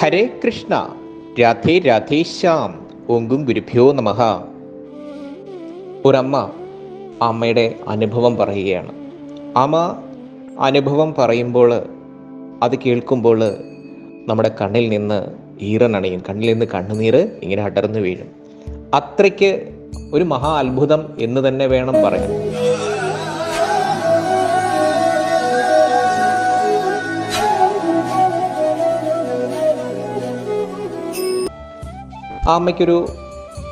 ഹരേ കൃഷ്ണ. രാധേ രാധേശ്യാം ഓങ്കും ഗുരുഭ്യോ നമ. ഒരമ്മ അമ്മയുടെ അനുഭവം പറയുകയാണ്. അമ്മ അനുഭവം പറയുമ്പോൾ അത് കേൾക്കുമ്പോൾ നമ്മുടെ കണ്ണിൽ നിന്ന് ഈറനണയും കണ്ണിൽ നിന്ന് കണ്ണുനീര് ഇങ്ങനെ അടർന്നു വീഴും. അത്രയ്ക്ക് ഒരു മഹാ അത്ഭുതം എന്ന് തന്നെ വേണം പറയാൻ. ആ അമ്മയ്ക്കൊരു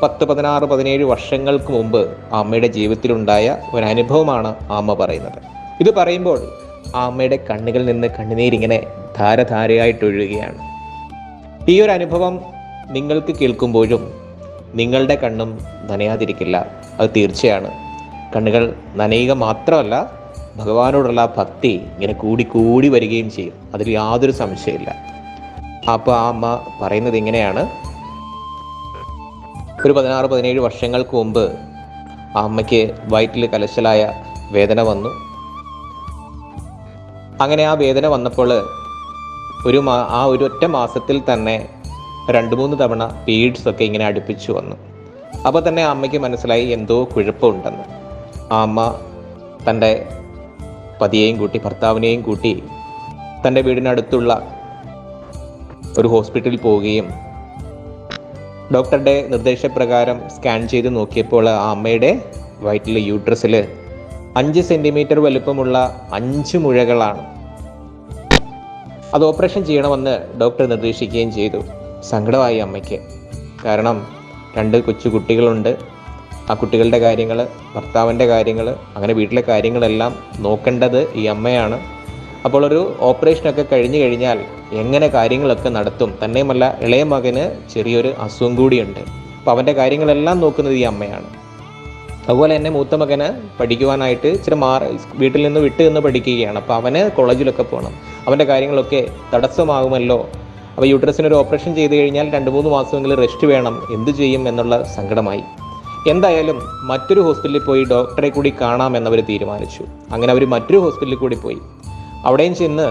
പത്ത് പതിനാറ് പതിനേഴ് വർഷങ്ങൾക്ക് മുമ്പ് ആ അമ്മയുടെ ജീവിതത്തിലുണ്ടായ ഒരു അനുഭവമാണ് ആ അമ്മ പറയുന്നത്. ഇത് പറയുമ്പോൾ ആ അമ്മയുടെ കണ്ണുകളിൽ നിന്ന് കണ്ണുനീരിങ്ങനെ ധാരധാരയായിട്ട് ഒഴുകുകയാണ് ഈ ഒരു അനുഭവം നിങ്ങൾക്ക് കേൾക്കുമ്പോഴും നിങ്ങളുടെ കണ്ണും നനയാതിരിക്കില്ല. അത് തീർച്ചയാണ്. കണ്ണുകൾ നനയുക മാത്രമല്ല ഭഗവാനോടുള്ള ഭക്തി ഇങ്ങനെ കൂടി കൂടി വരികയും ചെയ്യും. അതിൽ യാതൊരു സംശയമില്ല അപ്പോൾ ആ അമ്മ പറയുന്നത് ഇങ്ങനെയാണ്. ഒരു പതിനാറ് പതിനേഴ് വർഷങ്ങൾക്ക് മുമ്പ് ആ അമ്മയ്ക്ക് വയറ്റിൽ കലശലായ വേദന വന്നു. അങ്ങനെ ആ വേദന വന്നപ്പോൾ ഒരു മാ ആ ഒറ്റ മാസത്തിൽ തന്നെ രണ്ട് മൂന്ന് തവണ പീരീഡ്സ് ഒക്കെ ഇങ്ങനെ അടുപ്പിച്ചു വന്നു. അപ്പോൾ തന്നെ ആ അമ്മയ്ക്ക് മനസ്സിലായി എന്തോ കുഴപ്പമുണ്ടെന്ന്. ആ അമ്മ തന്റെ പതിയെയും കൂട്ടി ഭർത്താവിനെയും കൂട്ടി തന്റെ വീടിനടുത്തുള്ള ഒരു ഹോസ്പിറ്റലിൽ പോവുകയും ഡോക്ടറുടെ നിർദ്ദേശപ്രകാരം സ്കാൻ ചെയ്ത് നോക്കിയപ്പോൾ ആ അമ്മയുടെ വയറ്റിലെ യൂട്രസിൽ അഞ്ച് സെന്റിമീറ്റർ വലുപ്പമുള്ള അഞ്ച് മുഴകളാണ്. അത് ഓപ്പറേഷൻ ചെയ്യണമെന്ന് ഡോക്ടർ നിർദ്ദേശിക്കുകയും ചെയ്തു. സങ്കടമായി അമ്മയ്ക്ക്. കാരണം രണ്ട് കൊച്ചു കുട്ടികളുണ്ട്. ആ കുട്ടികളുടെ കാര്യങ്ങൾ ഭർത്താവിന്റെ കാര്യങ്ങൾ അങ്ങനെ വീട്ടിലെ കാര്യങ്ങളെല്ലാം നോക്കേണ്ടത് ഈ അമ്മയാണ്. അപ്പോൾ ഒരു ഓപ്പറേഷനൊക്കെ കഴിഞ്ഞു കഴിഞ്ഞാൽ എങ്ങനെ കാര്യങ്ങളൊക്കെ നടത്തും? തന്നെയുമല്ല ഇളയ മകന് ചെറിയൊരു അസുഖം കൂടിയുണ്ട്. അപ്പോൾ അവന്റെ കാര്യങ്ങളെല്ലാം നോക്കുന്നത് ഈ അമ്മയാണ്. അതുപോലെ തന്നെ മൂത്ത മകന് പഠിക്കുവാനായിട്ട് ഇച്ചിരി മാറി വീട്ടിൽ നിന്ന് വിട്ട് നിന്ന് പഠിക്കുകയാണ്. അപ്പോൾ അവന് കോളേജിലൊക്കെ പോകണം. അവന്റെ കാര്യങ്ങളൊക്കെ തടസ്സമാകുമല്ലോ. അപ്പോൾ യൂട്രസിന് ഒരു ഓപ്പറേഷൻ ചെയ്ത് കഴിഞ്ഞാൽ രണ്ട് മൂന്ന് മാസമെങ്കിലും റെസ്റ്റ് വേണം. എന്ത് ചെയ്യും എന്നുള്ള സങ്കടമായി. എന്തായാലും മറ്റൊരു ഹോസ്പിറ്റലിൽ പോയി ഡോക്ടറെ കൂടി കാണാമെന്നവർ തീരുമാനിച്ചു. അങ്ങനെ അവർ മറ്റൊരു ഹോസ്പിറ്റലിൽ കൂടി പോയി. അവിടെയും ചെന്ന്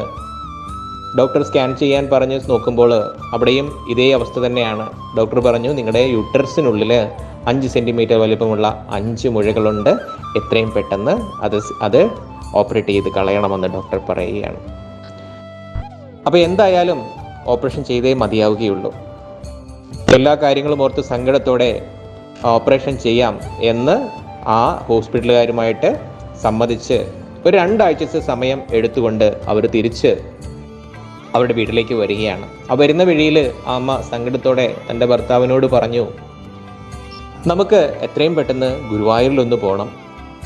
ഡോക്ടർ സ്കാൻ ചെയ്യാൻ പറഞ്ഞ് നോക്കുമ്പോൾ അവിടെയും ഇതേ അവസ്ഥ തന്നെയാണ്. ഡോക്ടർ പറഞ്ഞു നിങ്ങളുടെ യൂട്ടറസിനുള്ളിൽ അഞ്ച് സെന്റിമീറ്റർ വലിപ്പമുള്ള അഞ്ച് മുഴകളുണ്ട്. എത്രയും പെട്ടെന്ന് അത് അത് ഓപ്പറേറ്റ് ചെയ്ത് കളയണമെന്ന് ഡോക്ടർ പറയുകയാണ്. അപ്പോൾ എന്തായാലും ഓപ്പറേഷൻ ചെയ്തേ മതിയാവുകയുള്ളൂ. എല്ലാ കാര്യങ്ങളും ഓർത്ത് സങ്കടത്തോടെ ഓപ്പറേഷൻ ചെയ്യാം എന്ന് ആ ഹോസ്പിറ്റലുകാരുമായിട്ട് സമ്മതിച്ച് ഒരു രണ്ടാഴ്ചത്തെ സമയം എടുത്തുകൊണ്ട് അവർ തിരിച്ച് അവരുടെ വീട്ടിലേക്ക് വരികയാണ്. ആ വരുന്ന വഴിയിൽ അമ്മ സങ്കടത്തോടെ തന്റെ ഭർത്താവിനോട് പറഞ്ഞു നമുക്ക് എത്രയും പെട്ടെന്ന് ഗുരുവായൂരിലൊന്ന് പോകണം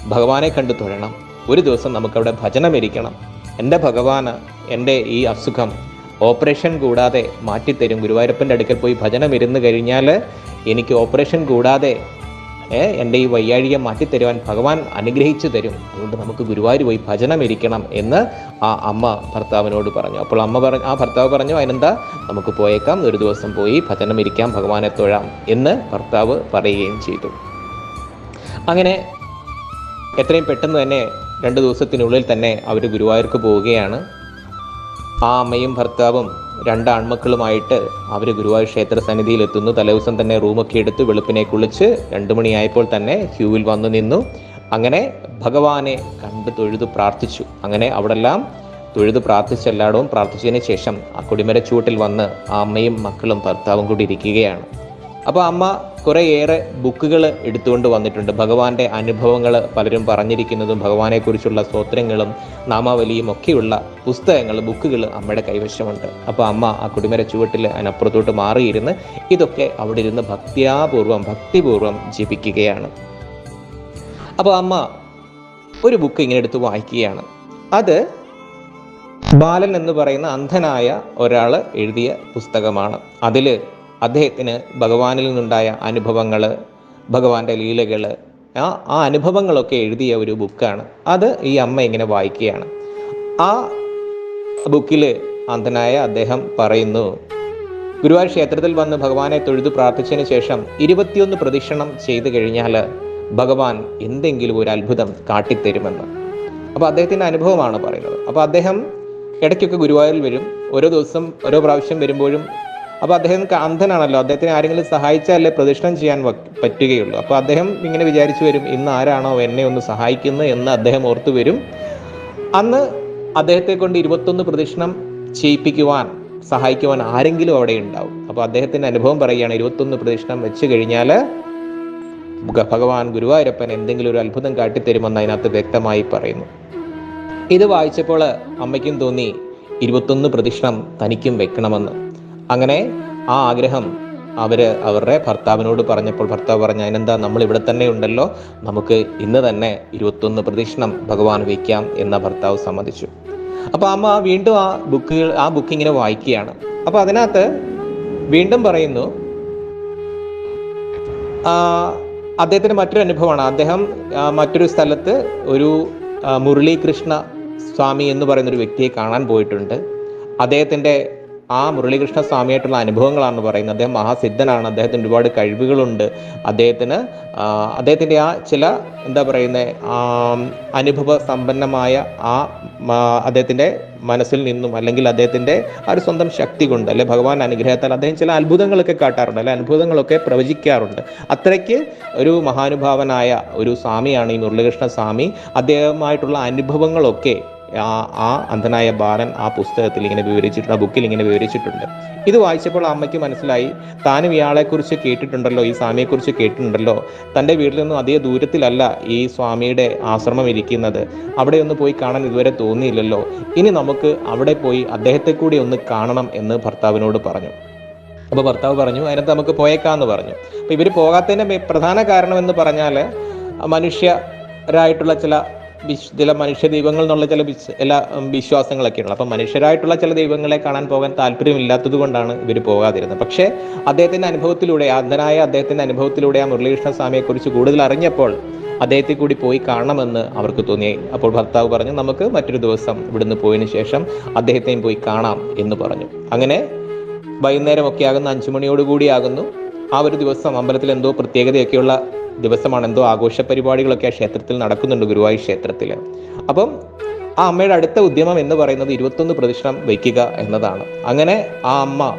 ഭഗവാനെ കണ്ടു തൊഴണം. ഒരു ദിവസം നമുക്കവിടെ ഭജനം ഇരിക്കണം എന്റെ ഭഗവാന് എന്റെ ഈ അസുഖം ഓപ്പറേഷൻ കൂടാതെ മാറ്റിത്തരും. ഗുരുവായൂരപ്പന്റെ അടുക്കൽ പോയി ഭജനം ഇരുന്ന് കഴിഞ്ഞാൽ എനിക്ക് ഓപ്പറേഷൻ കൂടാതെ എന്റെ ഈ വയ്യാഴിക മാറ്റിത്തരുവാൻ ഭഗവാൻ അനുഗ്രഹിച്ചു തരും. അതുകൊണ്ട് നമുക്ക് ഗുരുവായൂർ പോയി ഭജനം ഇരിക്കണം എന്ന് ആ അമ്മ ഭർത്താവിനോട് പറഞ്ഞു. അപ്പോൾ അമ്മ പറഞ്ഞു ആ ഭർത്താവ് പറഞ്ഞു അതിനെന്താ? നമുക്ക് പോയേക്കാം. ഒരു ദിവസം പോയി ഭജനം ഇരിക്കാം ഭഗവാനെ തൊഴാം എന്ന് ഭർത്താവ് പറയുകയും ചെയ്തു. അങ്ങനെ എത്രയും പെട്ടെന്ന് തന്നെ രണ്ട് ദിവസത്തിനുള്ളിൽ തന്നെ അവർ ഗുരുവായൂർക്ക് പോവുകയാണ്. ആ അമ്മയും ഭർത്താവും രണ്ട് ആൺമക്കളുമായിട്ട് അവർ ഗുരുവായൂർ ക്ഷേത്ര സന്നിധിയിൽ എത്തുന്നു തലേദിവസം തന്നെ റൂമൊക്കെ എടുത്ത് വെളുപ്പിനെ കുളിച്ച് രണ്ട് മണിയായപ്പോൾ തന്നെ ക്യൂവിൽ വന്നു നിന്നു. അങ്ങനെ ഭഗവാനെ കണ്ട് തൊഴുതു പ്രാർത്ഥിച്ചു. അങ്ങനെ അവിടെല്ലാം തൊഴുതു പ്രാർത്ഥിച്ച എല്ലായിടവും പ്രാർത്ഥിച്ചതിന് ശേഷം ആ കൊടിമര ചൂട്ടിൽ വന്ന് ആ അമ്മയും മക്കളും ഭർത്താവും കൂടി ഇരിക്കുകയാണ്. അപ്പോൾ അമ്മ കുറേയേറെ ബുക്കുകൾ എടുത്തുകൊണ്ട് വന്നിട്ടുണ്ട്. ഭഗവാന്റെ അനുഭവങ്ങൾ പലരും പറഞ്ഞിരിക്കുന്നതും ഭഗവാനെക്കുറിച്ചുള്ള സ്തോത്രങ്ങളും നാമാവലിയും ഒക്കെയുള്ള പുസ്തകങ്ങൾ ബുക്കുകൾ അമ്മയുടെ കൈവശമുണ്ട്. അപ്പോൾ അമ്മ ആ കുടിമര ചുവട്ടിൽ അതിനപ്പുറത്തോട്ട് മാറിയിരുന്ന് ഇതൊക്കെ അവിടെ ഇരുന്ന് ഭക്തിയാപൂർവം ഭക്തിപൂർവം ജപിക്കുകയാണ്. അപ്പോൾ അമ്മ ഒരു ബുക്ക് ഇങ്ങനെ എടുത്ത് വായിക്കുകയാണ്. അത് ബാലൻ എന്ന് പറയുന്ന അന്ധനായ ഒരാൾ എഴുതിയ പുസ്തകമാണ്. അതിൽ അദ്ദേഹത്തിന് ഭഗവാനിൽ നിന്നുണ്ടായ അനുഭവങ്ങൾ ഭഗവാന്റെ ലീലകൾ ആ ആ അനുഭവങ്ങളൊക്കെ എഴുതിയ ഒരു ബുക്കാണ്. അത് ഈ അമ്മ ഇങ്ങനെ വായിക്കുകയാണ്. ആ ബുക്കിൽ അന്ധനായ അദ്ദേഹം പറയുന്നു ഗുരുവായൂർ ക്ഷേത്രത്തിൽ വന്ന് ഭഗവാനെ തൊഴുതു പ്രാർത്ഥിച്ചതിന് ശേഷം ഇരുപത്തിയൊന്ന് പ്രദക്ഷിണം ചെയ്തു കഴിഞ്ഞാൽ ഭഗവാൻ എന്തെങ്കിലും ഒരു അത്ഭുതം കാട്ടിത്തരുമെന്ന്. അപ്പോൾ അദ്ദേഹത്തിന്റെ അനുഭവമാണ് പറയുന്നത്. അപ്പോൾ അദ്ദേഹം ഇടയ്ക്കൊക്കെ ഗുരുവായൂരിൽ വരും. ഓരോ ദിവസം ഓരോ പ്രാവശ്യം വരുമ്പോഴും അപ്പോൾ അദ്ദേഹം അന്ധനാണല്ലോ. അദ്ദേഹത്തിന് ആരെങ്കിലും സഹായിച്ചാലേ പ്രദക്ഷിണം ചെയ്യാൻ പറ്റുകയുള്ളൂ. അപ്പോൾ അദ്ദേഹം ഇങ്ങനെ വിചാരിച്ചു വരും ഇന്ന് ആരാണോ എന്നെ ഒന്ന് സഹായിക്കുന്നത് എന്ന് അദ്ദേഹം ഓർത്തു വരും. അന്ന് അദ്ദേഹത്തെ കൊണ്ട് ഇരുപത്തൊന്ന് പ്രദക്ഷിണം ചെയ്യിപ്പിക്കുവാൻ സഹായിക്കുവാൻ ആരെങ്കിലും അവിടെ ഉണ്ടാവും. അപ്പോൾ അദ്ദേഹത്തിന്റെ അനുഭവം പറയുകയാണ് ഇരുപത്തൊന്ന് പ്രദക്ഷിണം വെച്ച് കഴിഞ്ഞാൽ ഭഗവാൻ ഗുരുവായൂരപ്പൻ എന്തെങ്കിലും ഒരു അത്ഭുതം കാട്ടിത്തരുമെന്ന് അതിനകത്ത് വ്യക്തമായി പറയുന്നു. ഇത് വായിച്ചപ്പോൾ അമ്മയ്ക്കും തോന്നി ഇരുപത്തൊന്ന് പ്രദക്ഷിണം തനിക്കും വെക്കണമെന്ന്. അങ്ങനെ ആ ആഗ്രഹം അവർ അവരുടെ ഭർത്താവിനോട് പറഞ്ഞപ്പോൾ ഭർത്താവ് പറഞ്ഞു അതിനെന്താ നമ്മൾ ഇവിടെ തന്നെ ഉണ്ടല്ലോ നമുക്ക് ഇന്ന് തന്നെ ഇരുപത്തൊന്ന് പ്രദക്ഷിണം ഭഗവാൻ വയ്ക്കാം എന്ന ഭർത്താവ് സമ്മതിച്ചു. അപ്പോൾ അമ്മ വീണ്ടും ആ ബുക്കുകൾ ആ ബുക്ക് ഇങ്ങനെ വായിക്കുകയാണ്. അപ്പോൾ അതിനകത്ത് വീണ്ടും പറയുന്നു അദ്ദേഹത്തിന് മറ്റൊരു അനുഭവമാണ്. അദ്ദേഹം മറ്റൊരു സ്ഥലത്ത് ഒരു മുരളീകൃഷ്ണ സ്വാമി എന്ന് പറയുന്ന ഒരു വ്യക്തിയെ കാണാൻ പോയിട്ടുണ്ട്. അദ്ദേഹത്തിന്റെ ആ മുരളീകൃഷ്ണ സ്വാമിയായിട്ടുള്ള അനുഭവങ്ങളാണ് പറയുന്നത്. അദ്ദേഹം മഹാസിദ്ധനാണ്. അദ്ദേഹത്തിന് ഒരുപാട് കഴിവുകളുണ്ട്. അദ്ദേഹത്തിന് അദ്ദേഹത്തിന്റെ ആ ചില എന്താ പറയുന്നത് അനുഭവ സമ്പന്നമായ ആ അദ്ദേഹത്തിന്റെ മനസ്സിൽ നിന്നും അല്ലെങ്കിൽ അദ്ദേഹത്തിന്റെ ആ ഒരു സ്വന്തം ശക്തി കൊണ്ട് അല്ലെ ഭഗവാൻ അനുഗ്രഹത്താൽ അദ്ദേഹം ചില അത്ഭുതങ്ങളൊക്കെ കാട്ടാറുണ്ട് അല്ലെ അത്ഭുതങ്ങളൊക്കെ പ്രവചിക്കാറുണ്ട്. അത്രയ്ക്ക് ഒരു മഹാനുഭാവനായ ഒരു സ്വാമിയാണ് ഈ മുരളീകൃഷ്ണ സ്വാമി അദ്ദേഹമായിട്ടുള്ള അനുഭവങ്ങളൊക്കെ ആ ആ അന്ധനായ ബാലൻ ആ പുസ്തകത്തിൽ ഇങ്ങനെ വിവരിച്ചിട്ടുണ്ട് ആ ബുക്കിൽ ഇങ്ങനെ വിവരിച്ചിട്ടുണ്ട്. ഇത് വായിച്ചപ്പോൾ അമ്മയ്ക്ക് മനസ്സിലായി താനും ഇയാളെക്കുറിച്ച് കേട്ടിട്ടുണ്ടല്ലോ ഈ സ്വാമിയെക്കുറിച്ച് കേട്ടിട്ടുണ്ടല്ലോ. തന്റെ വീട്ടിൽ നിന്നും അധിക ദൂരത്തിലല്ല ഈ സ്വാമിയുടെ ആശ്രമം ഇരിക്കുന്നത്. അവിടെ ഒന്ന് പോയി കാണാൻ ഇതുവരെ തോന്നിയില്ലല്ലോ. ഇനി നമുക്ക് അവിടെ പോയി അദ്ദേഹത്തെ കൂടി ഒന്ന് കാണണം എന്ന് ഭർത്താവിനോട് പറഞ്ഞു. അപ്പോൾ ഭർത്താവ് പറഞ്ഞു അതിനകത്ത് നമുക്ക് പോയേക്കാന്ന് പറഞ്ഞു. അപ്പോൾ ഇവർ പോകാത്തതിന്റെ പ്രധാന കാരണം എന്ന് പറഞ്ഞാൽ മനുഷ്യരായിട്ടുള്ള ചില വിശ് ചില മനുഷ്യ ദൈവങ്ങൾ എന്നുള്ള ചില വിശ് എല്ലാ വിശ്വാസങ്ങളൊക്കെയാണ് അപ്പം മനുഷ്യരായിട്ടുള്ള ചില ദൈവങ്ങളെ കാണാൻ പോകാൻ താല്പര്യമില്ലാത്തത് കൊണ്ടാണ് ഇവർ പോകാതിരുന്നത്. പക്ഷേ അദ്ദേഹത്തിന്റെ അനുഭവത്തിലൂടെ അന്ധനായ അദ്ദേഹത്തിന്റെ അനുഭവത്തിലൂടെ ആ മുരളീകൃഷ്ണ സ്വാമിയെക്കുറിച്ച് കൂടുതൽ അറിഞ്ഞപ്പോൾ അദ്ദേഹത്തെ കൂടി പോയി കാണണമെന്ന് അവർക്ക് തോന്നി. അപ്പോൾ ഭർത്താവ് പറഞ്ഞു നമുക്ക് മറ്റൊരു ദിവസം ഇവിടുന്ന് പോയതിനു ശേഷം അദ്ദേഹത്തെയും പോയി കാണാം എന്ന് പറഞ്ഞു. അങ്ങനെ വൈകുന്നേരമൊക്കെ ആകുന്ന അഞ്ചു മണിയോടുകൂടി ആകുന്നു. ആ ഒരു ദിവസം അമ്പലത്തിൽ എന്തോ പ്രത്യേകതയൊക്കെയുള്ള ദിവസമാണ് എന്തോ ആഘോഷ പരിപാടികളൊക്കെ ആ ക്ഷേത്രത്തിൽ നടക്കുന്നുണ്ട് ഗുരുവായൂർ ക്ഷേത്രത്തിൽ അപ്പം ആ അമ്മയുടെ അടുത്ത ഉദ്യമം എന്ന് പറയുന്നത് ഇരുപത്തൊന്ന് പ്രദക്ഷിണം വയ്ക്കുക എന്നതാണ്. അങ്ങനെ ആ അമ്മ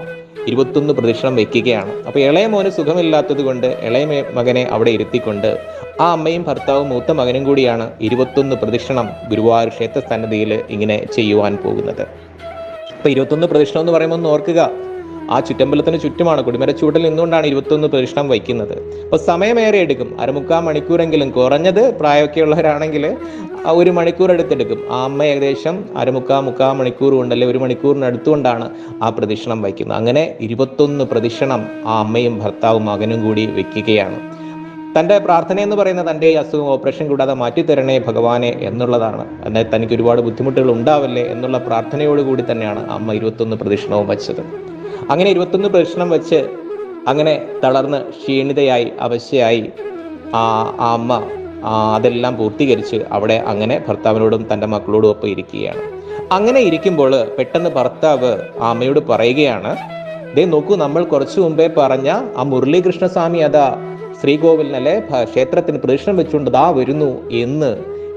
ഇരുപത്തൊന്ന് പ്രദക്ഷിണം വയ്ക്കുകയാണ്. അപ്പോൾ ഇളയ മോന് സുഖമില്ലാത്തത് കൊണ്ട് ഇളയ മകനെ അവിടെ ഇരുത്തിക്കൊണ്ട് ആ അമ്മയും ഭർത്താവും മൂത്ത മകനും കൂടിയാണ് ഇരുപത്തൊന്ന് പ്രദക്ഷിണം ഗുരുവായൂർ ക്ഷേത്ര സന്നദ്ധിയിൽ ഇങ്ങനെ ചെയ്യുവാൻ പോകുന്നത്. അപ്പോൾ ഇരുപത്തൊന്ന് പ്രദക്ഷിണം എന്ന് പറയുമ്പോൾ ഓർക്കുക. ആ ചുറ്റമ്പലത്തിന് ചുറ്റുമാണ് കൊടിമരച്ചൂട്ടിൽ നിന്നുകൊണ്ടാണ് ഇരുപത്തൊന്ന് പ്രതിഷ്ഠം വയ്ക്കുന്നത്. അപ്പോൾ സമയമേറെ എടുക്കും. അരമുക്കാൽ മണിക്കൂറെങ്കിലും കുറഞ്ഞത് പ്രായമൊക്കെ ഉള്ളവരാണെങ്കിൽ ആ ഒരു മണിക്കൂർ എടുത്തെടുക്കും. ആ അമ്മ ഏകദേശം അരമുക്കാ മുക്കാ മണിക്കൂർ അല്ലെങ്കിൽ ഒരു മണിക്കൂറിനടുത്തുകൊണ്ടാണ് ആ പ്രദക്ഷിണം വയ്ക്കുന്നത്. അങ്ങനെ ഇരുപത്തൊന്ന് പ്രദക്ഷിണം ആ അമ്മയും ഭർത്താവും മകനും കൂടി വെക്കുകയാണ് തന്റെ പ്രാർത്ഥന എന്ന് പറയുന്നത് തന്റെ ഈ അസുഖം ഓപ്പറേഷൻ കൂടാതെ മാറ്റിത്തരണേ ഭഗവാനെ എന്നുള്ളതാണ്. എന്നാൽ തനിക്ക് ഒരുപാട് ബുദ്ധിമുട്ടുകൾ ഉണ്ടാവല്ലേ എന്നുള്ള പ്രാർത്ഥനയോടുകൂടി തന്നെയാണ് അമ്മ ഇരുപത്തൊന്ന് പ്രദക്ഷിണവും വച്ചത്. അങ്ങനെ ഇരുപത്തൊന്ന് പ്രശ്നം വെച്ച് അങ്ങനെ തളർന്ന് ക്ഷീണിതയായി അവശയായി ആ അമ്മ അതെല്ലാം പൂർത്തീകരിച്ച് അവിടെ അങ്ങനെ ഭർത്താവിനോടും തന്റെ മക്കളോടും ഒപ്പം ഇരിക്കുകയാണ്. അങ്ങനെ ഇരിക്കുമ്പോൾ പെട്ടെന്ന് ഭർത്താവ് ആ അമ്മയോട് പറയുകയാണ് ദേ നോക്കൂ നമ്മൾ കുറച്ചു മുമ്പേ പറഞ്ഞ ആ മുരളീകൃഷ്ണസ്വാമി അതാ ശ്രീകോവിലിനല്ലേ ക്ഷേത്രത്തിന് പ്രദക്ഷിണം വെച്ചുകൊണ്ട് ദാ വരുന്നു എന്ന്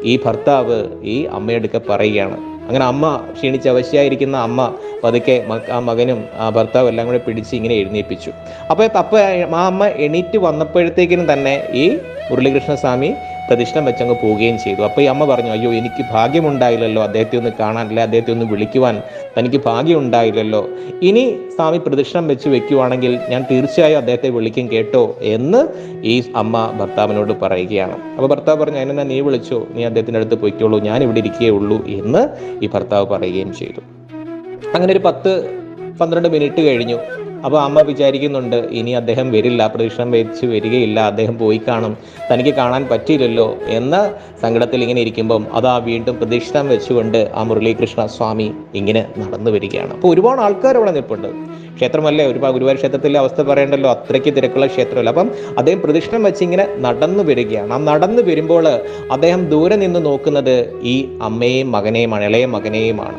ഈ ഭർത്താവ് ഈ അമ്മയെടുക്കെ പറയുകയാണ്. അങ്ങനെ അമ്മ ക്ഷീണിച്ച് അവശ്യായിരിക്കുന്ന അമ്മ പതുക്കെ ആ മകനും ആ ഭർത്താവും എല്ലാം കൂടെ പിടിച്ച് ഇങ്ങനെ എഴുന്നേൽപ്പിച്ചു അപ്പോൾ തപ്പ ആ അമ്മ എണീറ്റ് വന്നപ്പോഴത്തേക്കിനും തന്നെ ഈ മുരളീകൃഷ്ണ സ്വാമി പ്രദക്ഷിണം വെച്ചങ്ങ് പോവുകയും ചെയ്തു. അപ്പോൾ ഈ അമ്മ പറഞ്ഞു അയ്യോ എനിക്ക് ഭാഗ്യമുണ്ടായില്ലല്ലോ അദ്ദേഹത്തെ ഒന്ന് കാണാനില്ല അദ്ദേഹത്തെ ഒന്ന് വിളിക്കുവാൻ തനിക്ക് ഭാഗ്യമുണ്ടായില്ലല്ലോ. ഇനി സ്വാമി പ്രദക്ഷിണം വെച്ച് വെക്കുവാണെങ്കിൽ ഞാൻ തീർച്ചയായും അദ്ദേഹത്തെ വിളിക്കും കേട്ടോ എന്ന് ഈ അമ്മ ഭർത്താവിനോട് പറയുകയാണ്. അപ്പോൾ ഭർത്താവ് പറഞ്ഞു അതിനെന്നാ നീ വിളിച്ചോ? നീ അദ്ദേഹത്തിന്റെ അടുത്ത് പൊയ്ക്കോളൂ ഞാൻ ഇവിടെ ഇരിക്കേ ഉള്ളൂ എന്ന് ഈ ഭർത്താവ് പറയുകയും ചെയ്തു. അങ്ങനെ ഒരു പത്ത് പന്ത്രണ്ട് മിനിറ്റ് കഴിഞ്ഞു. അപ്പോൾ അമ്മ വിചാരിക്കുന്നുണ്ട് ഇനി അദ്ദേഹം വരില്ല പ്രതീക്ഷണം വെച്ച് വരികയില്ല അദ്ദേഹം പോയി കാണും. തനിക്ക് കാണാൻ പറ്റിയില്ലല്ലോ എന്ന സങ്കടത്തിൽ ഇങ്ങനെ ഇരിക്കുമ്പം അതാ വീണ്ടും പ്രതീക്ഷണം വെച്ചുകൊണ്ട് ആ മുരളീകൃഷ്ണ സ്വാമി ഇങ്ങനെ നടന്നു വരികയാണ്. അപ്പോൾ ഒരുപാട് ആൾക്കാർ അവിടെ നിൽപ്പുണ്ട്. ക്ഷേത്രമല്ലേ? ഒരുപാട് ഗുരുവായൂർ ക്ഷേത്രത്തിലെ അവസ്ഥ പറയണ്ടല്ലോ? അത്രയ്ക്ക് തിരക്കുള്ള ക്ഷേത്രമല്ല? അപ്പം അദ്ദേഹം പ്രദക്ഷിണം വെച്ച് ഇങ്ങനെ നടന്നു വരികയാണ്. ആ നടന്നു വരുമ്പോൾ അദ്ദേഹം ദൂരെ നിന്ന് നോക്കുന്നത് ഈ അമ്മയെയും മകനെയുമാണ് ഇളയ മകനെയുമാണ്.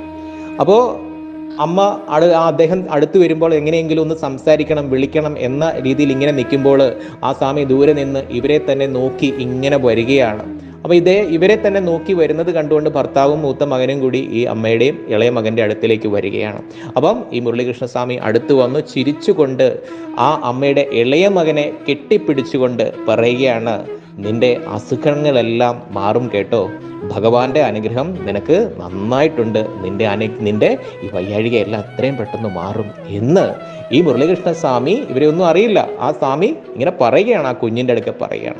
അപ്പോൾ അമ്മ അടു അദ്ദേഹം അടുത്ത് വരുമ്പോൾ എങ്ങനെയെങ്കിലും ഒന്ന് സംസാരിക്കണം വിളിക്കണം എന്ന രീതിയിൽ ഇങ്ങനെ നിൽക്കുമ്പോൾ ആ സ്വാമി ദൂരെ നിന്ന് ഇവരെ തന്നെ നോക്കി ഇങ്ങനെ വരികയാണ്. അപ്പോൾ ഇതേ ഇവരെ തന്നെ നോക്കി വരുന്നത് കണ്ടുകൊണ്ട് ഭർത്താവും മൂത്ത മകനും കൂടി ഈ അമ്മയുടെയും ഇളയ മകന്റെ അടുത്തിലേക്ക് വരികയാണ്. അപ്പം ഈ മുരളീകൃഷ്ണസ്വാമി അടുത്ത് വന്ന് ചിരിച്ചുകൊണ്ട് ആ അമ്മയുടെ ഇളയ മകനെ കെട്ടിപ്പിടിച്ചുകൊണ്ട് പറയുകയാണ് നിന്റെ അസുഖങ്ങളെല്ലാം മാറും കേട്ടോ. ഭഗവാന്റെ അനുഗ്രഹം നിനക്ക് നന്നായിട്ടുണ്ട്. നിന്റെ അനു നിന്റെ ഈ വയ്യാഴികയെല്ലാം അത്രയും പെട്ടെന്ന് മാറും എന്ന് ഈ മുരളീകൃഷ്ണ സ്വാമി ഇവരെ ഒന്നും അറിയില്ല. ആ സ്വാമി ഇങ്ങനെ പറയുകയാണ് ആ കുഞ്ഞിന്റെ അടുക്ക പറയുകയാണ്.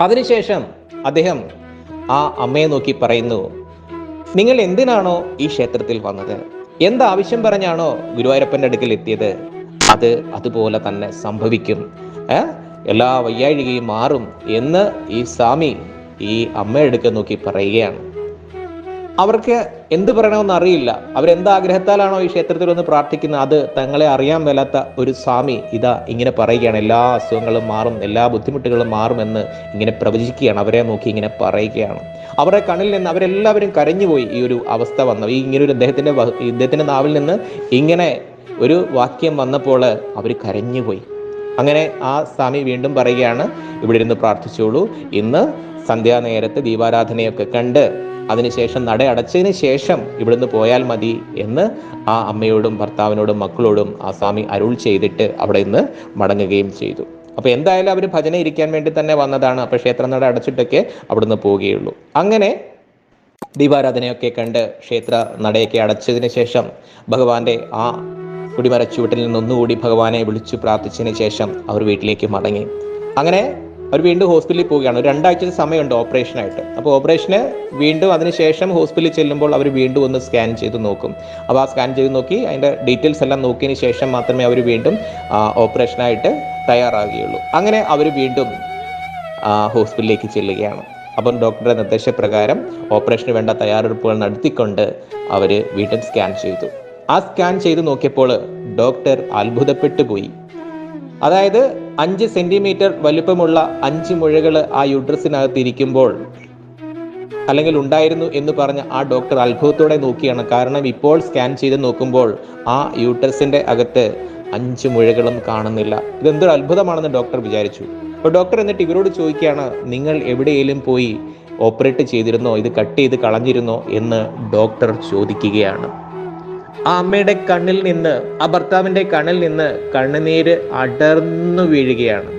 അതിനുശേഷം അദ്ദേഹം ആ അമ്മയെ നോക്കി പറയുന്നു നിങ്ങൾ എന്തിനാണോ ഈ ക്ഷേത്രത്തിൽ വന്നത്? എന്താവശ്യം പറഞ്ഞാണോ ഗുരുവായൂരപ്പന്റെ അടുക്കൽ എത്തിയത്? അത് അതുപോലെ തന്നെ സംഭവിക്കും. ഏ? എല്ലാ വയ്യാഴികയും മാറും എന്ന് ഈ സ്വാമി ഈ അമ്മയെടുക്ക നോക്കി പറയുകയാണ്. അവർക്ക് എന്ത് പറയണമെന്ന് അറിയില്ല. അവരെന്ത് ആഗ്രഹത്താലാണോ ഈ ക്ഷേത്രത്തിൽ വന്ന് പ്രാർത്ഥിക്കുന്നത്? അത് തങ്ങളെ അറിയാൻ മേലാത്ത ഒരു സ്വാമി ഇതാ ഇങ്ങനെ പറയുകയാണ്. എല്ലാ അസുഖങ്ങളും മാറും എല്ലാ ബുദ്ധിമുട്ടുകളും മാറുമെന്ന് ഇങ്ങനെ പ്രവചിക്കുകയാണ്. അവരെ നോക്കി ഇങ്ങനെ പറയുകയാണ്. അവരുടെ കണ്ണിൽ നിന്ന് അവരെല്ലാവരും കരഞ്ഞുപോയി ഈ ഒരു അവസ്ഥ വന്നു. ഈ ഇങ്ങനെ ഒരു അദ്ദേഹത്തിന്റെ ഇദ്ദേഹത്തിന്റെ നാവിൽ നിന്ന് ഇങ്ങനെ ഒരു വാക്യം വന്നപ്പോൾ അവർ കരഞ്ഞുപോയി. അങ്ങനെ ആ സ്വാമി വീണ്ടും പറയുകയാണ് ഇവിടെ ഇരുന്ന് പ്രാർത്ഥിച്ചോളൂ. ഇന്ന് സന്ധ്യാനേരത്ത് ദീപാരാധനയൊക്കെ കണ്ട് അതിനുശേഷം നട അടച്ചതിന് ശേഷം ഇവിടുന്ന് പോയാൽ മതി എന്ന് ആ അമ്മയോടും ഭർത്താവിനോടും മക്കളോടും ആ സ്വാമി അരുൾ ചെയ്തിട്ട് അവിടെ നിന്ന് മടങ്ങുകയും ചെയ്തു. അപ്പോൾ എന്തായാലും അവർ ഭജന ഇരിക്കാൻ വേണ്ടി തന്നെ വന്നതാണ്. അപ്പോൾ ക്ഷേത്രനട അടച്ചിട്ടൊക്കെ അവിടുന്ന് പോവുകയുള്ളൂ. അങ്ങനെ ദീപാരാധനയൊക്കെ കണ്ട് ക്ഷേത്ര നടയൊക്കെ അടച്ചതിന് ശേഷം ഭഗവാന്റെ ആ കുടിമരച്ചുവട്ടിൽ നിന്ന് നിന്നൊന്നുകൂടി ഭഗവാനെ വിളിച്ചു പ്രാർത്ഥിച്ചതിന് ശേഷം അവർ വീട്ടിലേക്ക് മടങ്ങി. അങ്ങനെ അവർ വീണ്ടും ഹോസ്പിറ്റലിൽ പോവുകയാണ്. ഒരു രണ്ടാഴ്ച സമയമുണ്ട് ഓപ്പറേഷനായിട്ട്. അപ്പോൾ ഓപ്പറേഷന് വീണ്ടും അതിനുശേഷം ഹോസ്പിറ്റലിൽ ചെല്ലുമ്പോൾ അവർ വീണ്ടും ഒന്ന് സ്കാൻ ചെയ്ത് നോക്കും. അപ്പോൾ ആ സ്കാൻ ചെയ്ത് നോക്കി അതിന്റെ ഡീറ്റെയിൽസ് എല്ലാം നോക്കിയതിന് ശേഷം മാത്രമേ അവർ വീണ്ടും ഓപ്പറേഷനായിട്ട് തയ്യാറാകുകയുള്ളൂ അങ്ങനെ അവർ വീണ്ടും ഹോസ്പിറ്റലിലേക്ക് ചെല്ലുകയാണ്. അപ്പം ഡോക്ടറുടെ നിർദ്ദേശപ്രകാരം ഓപ്പറേഷന് വേണ്ട തയ്യാറെടുപ്പുകൾ നടത്തിക്കൊണ്ട് അവർ വീണ്ടും സ്കാൻ ചെയ്തു. ആ സ്കാൻ ചെയ്ത് നോക്കിയപ്പോൾ ഡോക്ടർ അത്ഭുതപ്പെട്ടു പോയി. അതായത് അഞ്ച് സെന്റിമീറ്റർ വലുപ്പമുള്ള അഞ്ച് മുഴകൾ ആ യുഡ്രസിനകത്ത് ഇരിക്കുമ്പോൾ അല്ലെങ്കിൽ ഉണ്ടായിരുന്നു എന്ന് പറഞ്ഞ ആ ഡോക്ടർ അത്ഭുതത്തോടെ നോക്കിയാണ്. കാരണം ഇപ്പോൾ സ്കാൻ ചെയ്ത് നോക്കുമ്പോൾ ആ യൂട്രസിന്റെ അകത്ത് അഞ്ച് മുഴകളും കാണുന്നില്ല. ഇതെന്തൊരു അത്ഭുതമാണെന്ന് ഡോക്ടർ വിചാരിച്ചു. അപ്പോൾ ഡോക്ടർ എന്നിട്ട് ഇവരോട് ചോദിക്കുകയാണ് നിങ്ങൾ എവിടെയെങ്കിലും പോയി ഓപ്പറേറ്റ് ചെയ്തിരുന്നോ? ഇത് കട്ട് ചെയ്ത് കളഞ്ഞിരുന്നോ? എന്ന് ഡോക്ടർ ചോദിക്കുകയാണ്. ആ അമ്മയുടെ കണ്ണിൽ നിന്ന് ആ ഭർത്താവിന്റെ കണ്ണിൽ നിന്ന് കണ്ണുനീര് അടർന്നു വീഴുകയാണ്.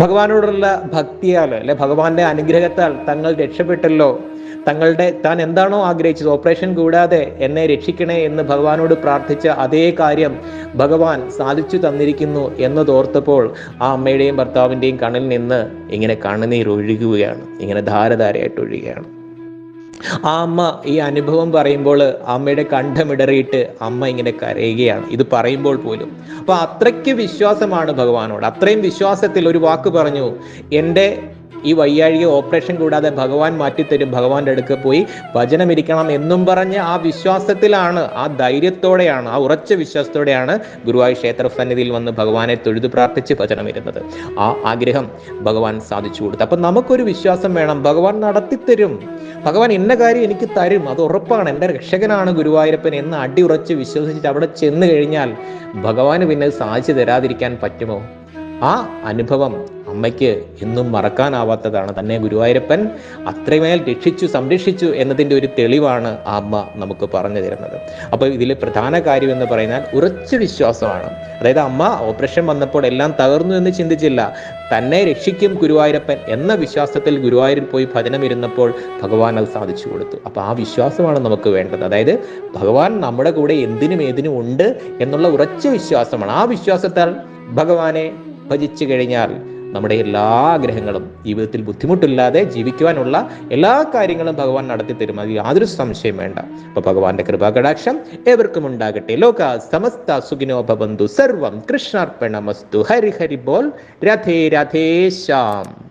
ഭഗവാനോടുള്ള ഭക്തിയാൽ അല്ലെ ഭഗവാന്റെ അനുഗ്രഹത്താൽ തങ്ങൾ രക്ഷപ്പെട്ടല്ലോ. തങ്ങളുടെ താൻ എന്താണോ ആഗ്രഹിച്ചത് ഓപ്പറേഷൻ കൂടാതെ എന്നെ രക്ഷിക്കണേ എന്ന് ഭഗവാനോട് പ്രാർത്ഥിച്ച അതേ കാര്യം ഭഗവാൻ സാധിച്ചു തന്നിരിക്കുന്നു എന്ന് എന്നതോർത്തപ്പോൾ ആ അമ്മയുടെയും ഭർത്താവിന്റെയും കണ്ണിൽ നിന്ന് ഇങ്ങനെ കണ്ണുനീർ ഒഴുകുകയാണ്. ഇങ്ങനെ ധാരധാരയായിട്ട് ഒഴുകുകയാണ്. ആ അമ്മ ഈ അനുഭവം പറയുമ്പോൾ അമ്മയുടെ കണ്ഠമിടറിയിട്ട് അമ്മ ഇങ്ങനെ കരയുകയാണ്. ഇത് പറയുമ്പോൾ പോലും. അപ്പൊ അത്രയ്ക്ക് വിശ്വാസമാണ് ഭഗവാനോട്. അത്രയും വിശ്വാസത്തിൽ ഒരു വാക്ക് പറഞ്ഞു എന്റെ ഈ വയ്യാഴിക ഓപ്പറേഷൻ കൂടാതെ ഭഗവാൻ മാറ്റിത്തരും. ഭഗവാന്റെ അടുക്ക് പോയി ഭജനമിരിക്കണം എന്നും പറഞ്ഞ് ആ വിശ്വാസത്തിലാണ് ആ ധൈര്യത്തോടെയാണ് ആ ഉറച്ച വിശ്വാസത്തോടെയാണ് ഗുരുവായൂർ ക്ഷേത്ര സന്നിധിയിൽ വന്ന് ഭഗവാനെ തൊഴുതു പ്രാർത്ഥിച്ച് ഭജനമിരുന്നത് ആ ആഗ്രഹം ഭഗവാൻ സാധിച്ചു കൊടുത്തു. അപ്പൊ നമുക്കൊരു വിശ്വാസം വേണം. ഭഗവാൻ നടത്തിത്തരും. ഭഗവാൻ ഇന്ന കാര്യം എനിക്ക് തരും. അത് ഉറപ്പാണ്. എന്റെ രക്ഷകനാണ് ഗുരുവായൂരപ്പൻ എന്ന് അടിയുറച്ച് വിശ്വസിച്ചിട്ട് അവിടെ ചെന്ന് കഴിഞ്ഞാൽ ഭഗവാന് പിന്നെ സാധിച്ചു തരാതിരിക്കാൻ പറ്റുമോ? ആ അനുഭവം അമ്മയ്ക്ക് എന്നും മറക്കാനാവാത്തതാണ്. തന്നെ ഗുരുവായൂരപ്പൻ അത്രമേൽ രക്ഷിച്ചു സംരക്ഷിച്ചു എന്നതിന്റെ ഒരു തെളിവാണ് ആ അമ്മ നമുക്ക് പറഞ്ഞു തരുന്നത്. അപ്പോൾ ഇതിലെ പ്രധാന കാര്യം എന്ന് പറയുന്നത് ഉറച്ച വിശ്വാസമാണ്. അതായത് അമ്മ ഓപ്പറേഷൻ വന്നപ്പോൾ എല്ലാം തകർന്നു എന്ന് ചിന്തിച്ചില്ല. തന്നെ രക്ഷിക്കും ഗുരുവായൂരപ്പൻ എന്ന വിശ്വാസത്തിൽ ഗുരുവായൂരിൽ പോയി ഭജനമിരുന്നപ്പോൾ ഭഗവാൻ അത് സാധിച്ചു കൊടുത്തു. അപ്പോൾ ആ വിശ്വാസമാണ് നമുക്ക് വേണ്ടത്. അതായത് ഭഗവാൻ നമ്മുടെ കൂടെ എന്തിനും ഏതിനും ഉണ്ട് എന്നുള്ള ഉറച്ച വിശ്വാസമാണ്. ആ വിശ്വാസത്താൽ ഭഗവാനെ ഭജിച്ചു കഴിഞ്ഞാൽ നമ്മുടെ എല്ലാ ആഗ്രഹങ്ങളും ജീവിതത്തിൽ ബുദ്ധിമുട്ടില്ലാതെ ജീവിക്കുവാനുള്ള എല്ലാ കാര്യങ്ങളും ഭഗവാൻ നടത്തി തരും. അതിൽ യാതൊരു സംശയം വേണ്ട. അപ്പൊ ഭഗവാന്റെ കൃപാകടാക്ഷം ഏവർക്കും ഉണ്ടാകട്ടെ. ലോക സമസ്ത സുഖിനോ ഭവന്തു. സർവം കൃഷ്ണാർപ്പണമസ്തു. ഹരി ഹരി ബോൾ. രഥേ രഥേശാം